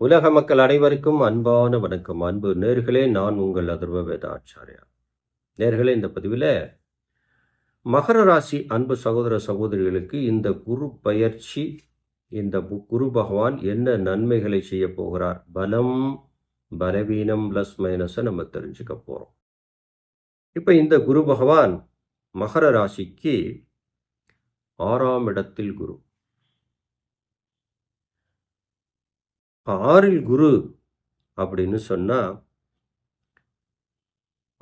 உலக மக்கள் அனைவருக்கும் அன்பான வணக்கம். அன்பு நேர்களே நான் உங்கள் அதர்வ வேதாச்சாரியா நேர்களே இந்த பதிவில் மகர ராசி அன்பு சகோதர சகோதரிகளுக்கு இந்த குரு பயிற்சி இந்த பு- குரு பகவான் என்ன நன்மைகளை செய்ய போகிறார் பலம் பலவீனம் ப்ளஸ் மைனஸை நம்ம தெரிஞ்சுக்க போகிறோம் இப்போ இந்த குரு பகவான் மகர ராசிக்கு ஆறாம் இடத்தில் குரு. ஆறில் குரு அப்படின்னு சொன்னால்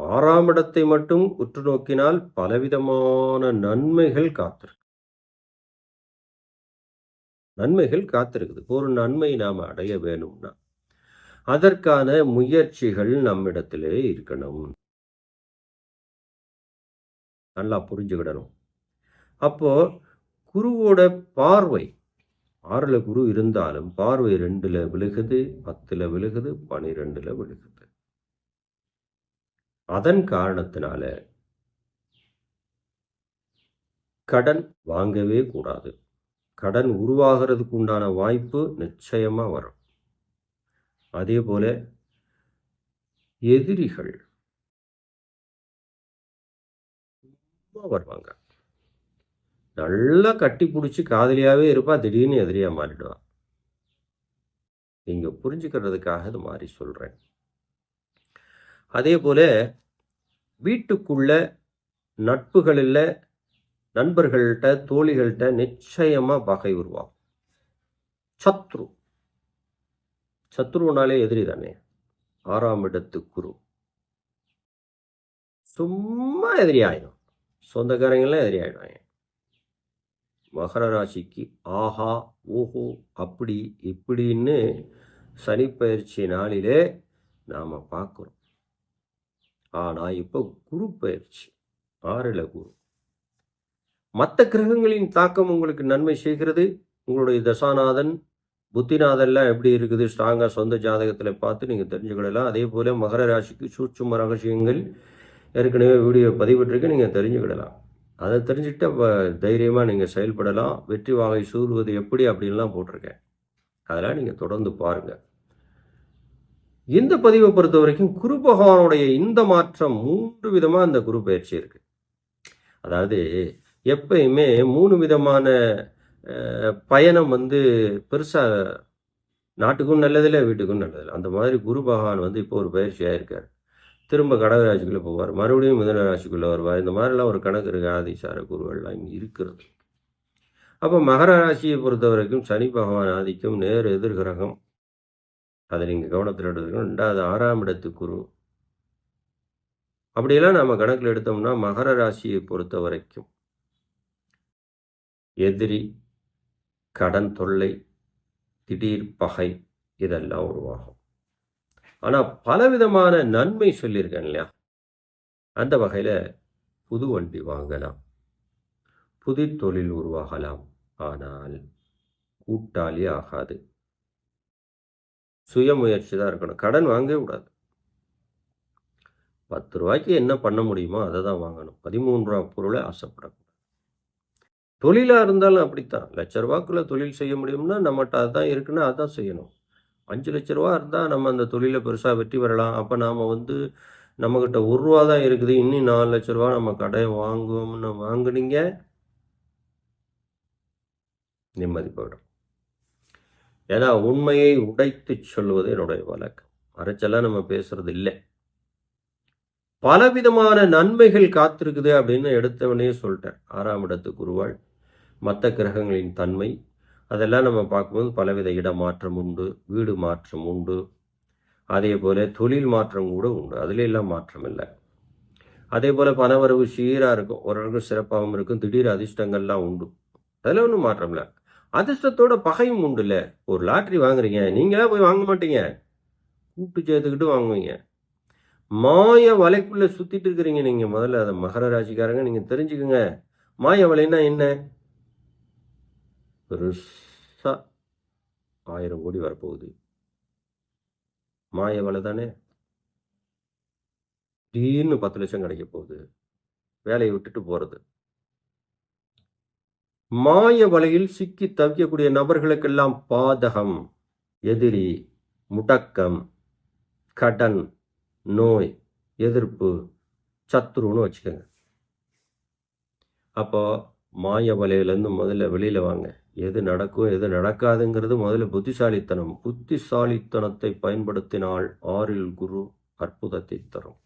ஆறாம் இடத்தை மட்டும் உற்று நோக்கினால் பலவிதமான நன்மைகள் காத்திருக்கு நன்மைகள் காத்திருக்குது. ஒரு நன்மை நாம் அடைய வேணும்னா அதற்கான முயற்சிகள் நம்மிடத்திலே இருக்கணும். நல்லா புரிஞ்சுக்கிடணும். அப்போ குருவோட பார்வை ஆறில் குரு இருந்தாலும் பார்வை ரெண்டில் விழுகுது பத்தில் விழுகுது பனிரெண்டில் விழுகுது. அதன் காரணத்தினால கடன் வாங்கவே கூடாது. கடன் உருவாகிறதுக்கு உண்டான வாய்ப்பு நிச்சயமாக வரும். அதே போல எதிரிகள் வருவாங்க. நல்லா கட்டி பிடிச்சி காதலியாகவே இருப்பா திடீர்னு எதிரியாக மாறிடுவான் நீங்கள் புரிஞ்சுக்கிறதுக்காக இது மாதிரி சொல்கிறேன் அதே போல வீட்டுக்குள்ள நட்புகளில் நண்பர்கள்ட்ட தோழிகள்கிட்ட நிச்சயமாக பகை உருவாகும். சத்ரு. சத்ருனாலே எதிரி தானே. ஆறாம் இடத்து குரு. சும்மா எதிரி ஆயிடும் சொந்தக்காரங்களாம் எதிரி ஆயிடுவாங்க. மகர ராசிக்கு ஆஹா ஓஹோ அப்படி இப்படின்னு சனிப்பயிற்சி நாளிலே நாம் பார்க்குறோம். ஆனால் இப்போ குரு பயிற்சி ஆறில் குரு. மற்ற கிரகங்களின் தாக்கம் உங்களுக்கு நன்மை செய்கிறது? உங்களுடைய தசாநாதன் புத்திநாதெல்லாம் எப்படி இருக்குது? ஸ்ட்ராங்காக சொந்த ஜாதகத்தில் பார்த்து நீங்கள் தெரிஞ்சுக்கிடலாம். அதே போல் மகர ராசிக்கு சூட்சும ரகசியங்கள் ஏற்கனவே வீடியோ பதிவிட்டிருக்கு நீங்கள் தெரிஞ்சுக்கிடலாம். அதை தெரிஞ்சுட்டு அப்போ தைரியமாக நீங்கள் செயல்படலாம். வெற்றி வாகை சூறுவது எப்படி அப்படின்லாம் போட்டிருக்கேன். அதெல்லாம் நீங்கள் தொடர்ந்து பாருங்கள் இந்த பதிவை பொறுத்த வரைக்கும் குரு பகவானுடைய இந்த மாற்றம் மூன்று விதமாக இந்த குரு பயிற்சி இருக்குது அதாவது எப்பயுமே மூணு விதமான பயணம் வந்து பெருசாக நாட்டுக்கும் நல்லதில்லை வீட்டுக்கும் நல்லதில்லை. அந்த மாதிரி குரு பகவான் வந்து இப்போ ஒரு பயிற்சியாக இருக்கார். திரும்ப கடகராசிக்குள்ளே போவார். மறுபடியும் மிதன ராசிக்குள்ளே வருவார். இந்த மாதிரிலாம் ஒரு கணக்கு இருக்கு. ஆதிசார குருவெல்லாம் இங்கே இருக்கிறது. அப்போ மகர ராசியை பொறுத்த வரைக்கும் சனி பகவான் ஆதிக்கம் நேர் எதிர்கிரகம் அதை நீங்கள் கவனத்தில் எடுத்துக்கணும். ரெண்டாவது ஆறாம் இடத்து குரு. அப்படியெல்லாம் நம்ம கணக்கில் எடுத்தோம்னா மகர ராசியை பொறுத்த வரைக்கும் எதிரி கடன் தொல்லை திடீர் பகை இதெல்லாம் உருவாகும். ஆனால் பலவிதமான நன்மை சொல்லியிருக்கேன் இல்லையா? அந்த வகையில் புது வண்டி வாங்கலாம். புது தொழில் உருவாகலாம். ஆனால் கூட்டாளி ஆகாது. சுயமுயற்சி தான் இருக்கணும். கடன் வாங்கவே கூடாது. பத்து ரூபாய்க்கு என்ன பண்ண முடியுமோ அதை தான் வாங்கணும். பதிமூன்று ரூபா பொருளை ஆசைப்படக்கூடாது. தொழிலாக இருந்தாலும் அப்படித்தான். லட்ச ரூபாக்குள்ள தொழில் செய்ய முடியும்னா நம்மகிட்ட அதுதான் இருக்குன்னா அதான் செய்யணும். அஞ்சு லட்ச ரூபா இருந்தால் நம்ம அந்த தொழிலை பெருசாக வெற்றி பெறலாம். அப்போ நாம் வந்து நம்மக்கிட்ட ஒரு ரூபா தான் இருக்குது. இன்னும் நாலு லட்ச ரூபா நம்ம கடையை வாங்குவோம்னு வாங்குனீங்க. நிம்மதி போயிடும். ஏன்னா உண்மையை உடைத்து சொல்வது என்னுடைய வழக்கம். அரைச்செல்லாம் நம்ம பேசுறது இல்லை. பலவிதமான நன்மைகள் காத்திருக்குது அப்படின்னு எடுத்தவனே சொல்லிட்டேன் ஆறாம் இடத்து குருவாள் மற்ற கிரகங்களின் தன்மை அதெல்லாம் நம்ம பார்க்கும்போது பலவித இடமாற்றம் உண்டு வீடு மாற்றம் உண்டு. அதே போல் தொழில் மாற்றம் கூட உண்டு. அதுல எல்லாம் மாற்றம் இல்லை. அதே போல் பணவரவு சீராக இருக்கும். ஓரளவுக்கு சிறப்பாகவும் இருக்கும். திடீர் அதிர்ஷ்டங்கள்லாம் உண்டு. அதில் ஒன்றும் மாற்றம் இல்லை. அதிர்ஷ்டத்தோட பகையும் உண்டுல்ல. ஒரு லாட்ரி வாங்குறீங்க. நீங்களா போய் வாங்க மாட்டீங்க? கூட்டு சேர்த்துக்கிட்டு வாங்குவீங்க. மாய வலைக்குள்ளே சுற்றிட்டு இருக்கிறீங்க நீங்கள் முதல்ல அதை மகர ராசிக்காரங்க நீங்கள் தெரிஞ்சுக்கோங்க. மாய வலைன்னா என்ன? பெருசாக ஆயிரம் கோடி வரப்போகுது. மாய வலை தானே? திடீர்னு பத்து லட்சம் கிடைக்க போகுது. வேலையை விட்டுட்டு போறது. மாய வலையில் சிக்கி தவிக்கக்கூடிய நபர்களுக்கெல்லாம் பாதகம் எதிரி முடக்கம் கடன் நோய் எதிர்ப்பு சத்துருன்னு வச்சுக்கோங்க. அப்போ மாய வலையிலேருந்து முதல்ல வெளியில் வாங்க. எது நடக்கும் எது நடக்காதுங்கிறது முதல்ல புத்திசாலித்தனம். புத்திசாலித்தனத்தை பயன்படுத்தினால் ஆறில் குரு அற்புதத்தை தரும்.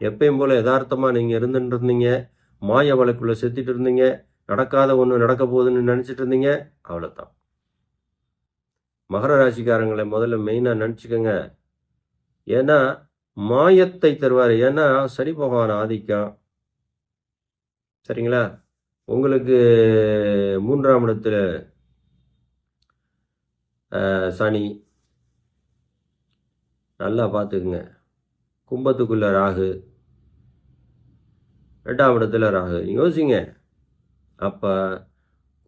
எப்பயும் போல யதார்த்தமாக நீங்கள் இருந்துட்டு இருந்தீங்க மாய வலைக்குள்ள செத்துட்டு இருந்தீங்க நடக்காத ஒன்று நடக்க போகுதுன்னு நினச்சிட்டு இருந்தீங்க அவ்வளோதான் மகர ராசிக்காரங்களை முதல்ல மெயினாக நினச்சிக்கோங்க. ஏன்னா மாயத்தை தருவார். ஏன்னா சனி பகவான் ஆதிக்கம். சரிங்களா? உங்களுக்கு மூன்றாம் இடத்துல சனி. நல்லா பார்த்துக்குங்க. கும்பத்துக்குள்ளே ராகு. ரெண்டாம் இடத்துல ராகு. யோசிங்க. அப்போ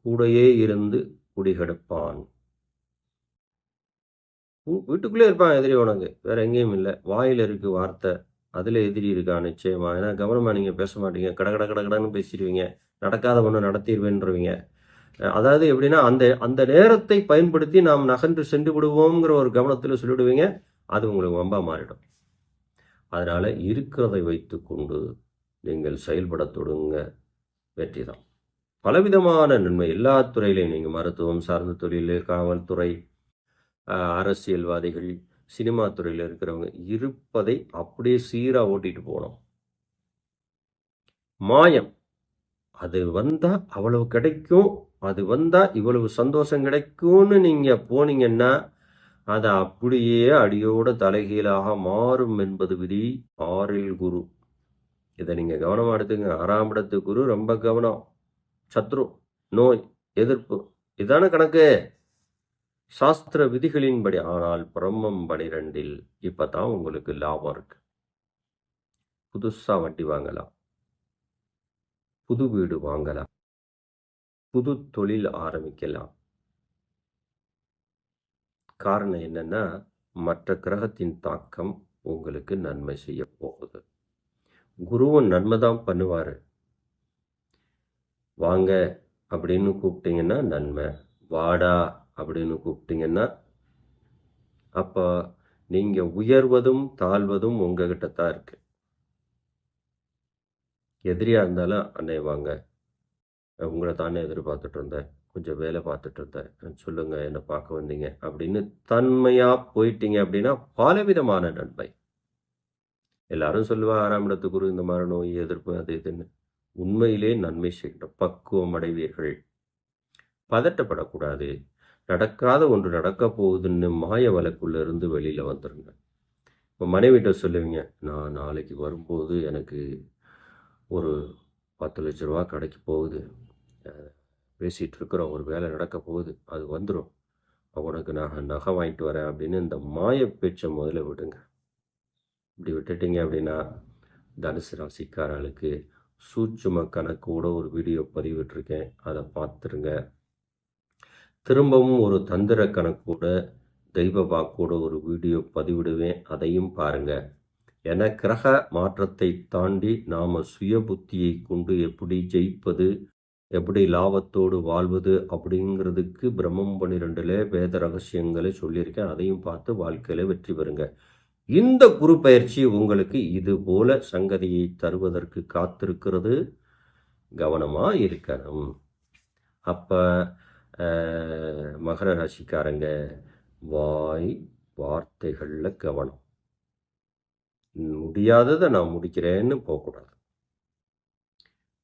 கூடையே இருந்து குடிகெடுப்பான் வீட்டுக்குள்ளே இருப்பான் எதிரி உனக்கு. வேற எங்கேயும் இல்லை. வாயில் இருக்கு வார்த்தை. அதில் எதிரி இருக்கான் நிச்சயமா. ஏன்னா கவனமாக நீங்கள் பேச மாட்டீங்க. கட கட கட கடன்னு பேசிடுவீங்க. நடக்காத ஒன்று நடத்திடுவேன்றவீங்க. அதாவது எப்படின்னா அந்த அந்த நேரத்தை பயன்படுத்தி நாம் நகன்று சென்று விடுவோங்கிற ஒரு கவனத்தில் சொல்லிவிடுவீங்க அது உங்களுக்கு வம்பா மாறிடும். அதனால் இருக்கிறதை வைத்துக்கொண்டு நீங்கள் செயல்பட தொடங்க வெற்றி தான் பலவிதமான நன்மை எல்லா துறையிலையும் நீங்கள் மருத்துவம் சார்ந்த தொழில் காவல்துறை அரசியல்வாதிகள் சினிமா துறையில் இருக்கிறவங்க இருப்பதை அப்படியே சீராக ஓட்டிட்டு போகணும். மாயம் அது வந்தால் அவ்வளவு கிடைக்கும் அது வந்தால் இவ்வளவு சந்தோஷம் கிடைக்கும்னு நீங்கள் போனீங்கன்னா அது அப்படியே அடியோட தலைகீழாக மாறும் என்பது விதி ஆறில் குரு. இதை நீங்கள் கவனமாக எடுத்துங்க. ஆறாம் இடத்து குரு ரொம்ப கவனம். சத்ரு நோய் எதிர்ப்பு இதான கணக்கு. சாஸ்திர விதிகளின்படி ஆனால் பிரம்மம் பனிரெண்டில் இப்போ தான் உங்களுக்கு லாபம் இருக்கு. புதுசாக வட்டி வாங்கலாம். புது வீடு வாங்கலாம். புது தொழில் ஆரம்பிக்கலாம். காரணம் என்னன்னா மற்ற கிரகத்தின் தாக்கம் உங்களுக்கு நன்மை செய்ய போகுது. குருவும் நன்மை தான் பண்ணுவார். வாங்க அப்படின்னு கூப்பிட்டீங்கன்னா நன்மை. வாடா அப்படின்னு கூப்பிட்டீங்கன்னா அப்போ நீங்கள் உயர்வதும் தாழ்வதும் உங்ககிட்ட தான் இருக்குது எதிரியாக இருந்தாலும் அண்ணே வாங்க. உங்களை தானே எதிர்பார்த்துட்டு இருந்தேன். கொஞ்சம் வேலை பார்த்துட்டு இருந்தேன். சொல்லுங்கள் என்னை பார்க்க வந்தீங்க? அப்படின்னு தன்மையாக போயிட்டீங்க அப்படின்னா பலவிதமான நன்மை. எல்லாரும் சொல்லுவா ஆறாம் இடத்து குரு இந்த மாதிரி நோய் எதிர்ப்பு அது இதுன்னு. உண்மையிலே நன்மை செய்கிற பக்குவம் அடைவீர்கள். பதட்டப்படக்கூடாது. நடக்காத ஒன்று நடக்க போகுதுன்னு மாய வழக்குள்ள இருந்து வந்துடுங்க வந்துருங்க. இப்போ மனைவிட்ட சொல்லுவீங்க நான் நாளைக்கு வரும்போது எனக்கு ஒரு பத்து லட்ச ரூபா கிடைக்க போகுது. பேசிகிட்டு இருக்கிறோம் ஒரு வேலை நடக்க போகுது. அது வந்துடும் உனக்கு நான் நகை வாங்கிட்டு வரேன் அப்படின்னு இந்த மாய பேச்சை முதல்ல விடுங்க. இப்படி விட்டுட்டீங்க அப்படின்னா தனுசு ராசிக்காரர்களுக்கு சூட்சும கணக்கோட ஒரு வீடியோ பதிவிட்டிருக்கேன். அதை பார்த்துருங்க. திரும்பவும் ஒரு தந்திர கணக்கோட தெய்வ வாக்கோட ஒரு வீடியோ பதிவிடுவேன். அதையும் பாருங்கள் என கிரக மாற்றத்தை தாண்டி நாம் சுய புத்தியை கொண்டு எப்படி ஜெயிப்பது எப்படி லாபத்தோடு வாழ்வது அப்படிங்கிறதுக்கு பிரம்மம் பன்னிரெண்டுல வேத ரகசியங்களை சொல்லியிருக்கேன். அதையும் பார்த்து வாழ்க்கையில் வெற்றி பெறுங்க. இந்த குரு பயிற்சி உங்களுக்கு இது போல சங்கதியை தருவதற்கு காத்திருக்கிறது. கவனமாக இருக்கணும். அப்போ மகர ராசிக்காரங்க வாய் வார்த்தைகளில் கவனம். முடியாததை நான் முடிக்கிறேன்னு போகக்கூடாது.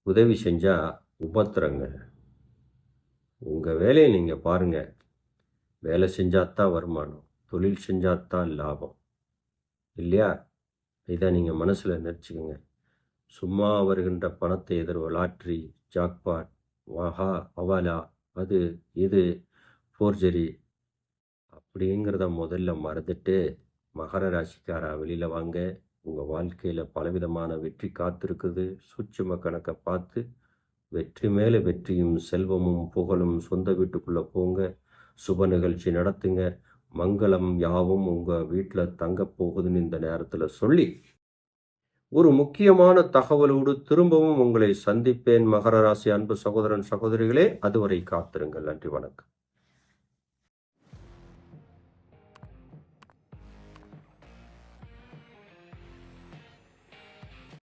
உதவி செஞ்சால் உபத்திரங்க. உங்கள் வேலையை நீங்கள் பாருங்க. வேலை செஞ்சாதான் வருமானம் தொழில் செஞ்சாதான் லாபம். இல்லையா? இதை நீங்கள் மனசில் நினச்சிக்கோங்க. சும்மா வருகின்ற பணத்தை எதிர்வ லாட்ரி ஜாக்பாட் வாஹா அவாலா அது இது ஃபோர்ஜரி அப்படிங்கிறத முதல்ல மறந்துட்டு மகர ராசிக்காரா? வெளியில் வாங்க. உங்கள் வாழ்க்கையில் பலவிதமான வெற்றி காத்திருக்குது. சூட்சும கணக்கை பார்த்து வெற்றி மேலே வெற்றியும் செல்வமும் புகழும் சொந்த வீட்டுக்குள்ளே போங்க. சுப நிகழ்ச்சி நடத்துங்க. மங்களம் யாவும் உங்கள் வீட்டில் தங்க போகுதுன்னு இந்த நேரத்தில் சொல்லி ஒரு முக்கியமான தகவலோடு திரும்பவும் உங்களை சந்திப்பேன். மகர ராசி அன்பு சகோதரன் சகோதரிகளே அதுவரை காத்திருங்கள். நன்றி வணக்கம்.